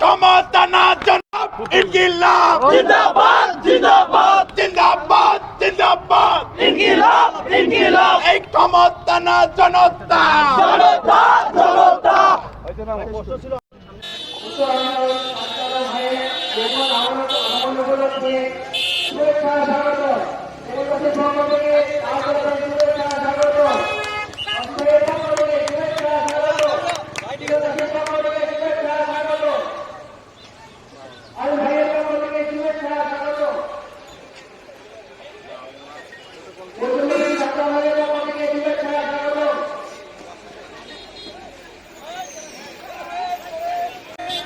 ক্ষমতা না জনাব ইনকিলাব জিন্দাবাদ জিন্দাবাদ জিন্দাবাদ জিন্দাবাদ ইনকিলাব ইনকিলাব এই ক্ষমতা না জনতা জনতা জনতা শুভেচ্ছা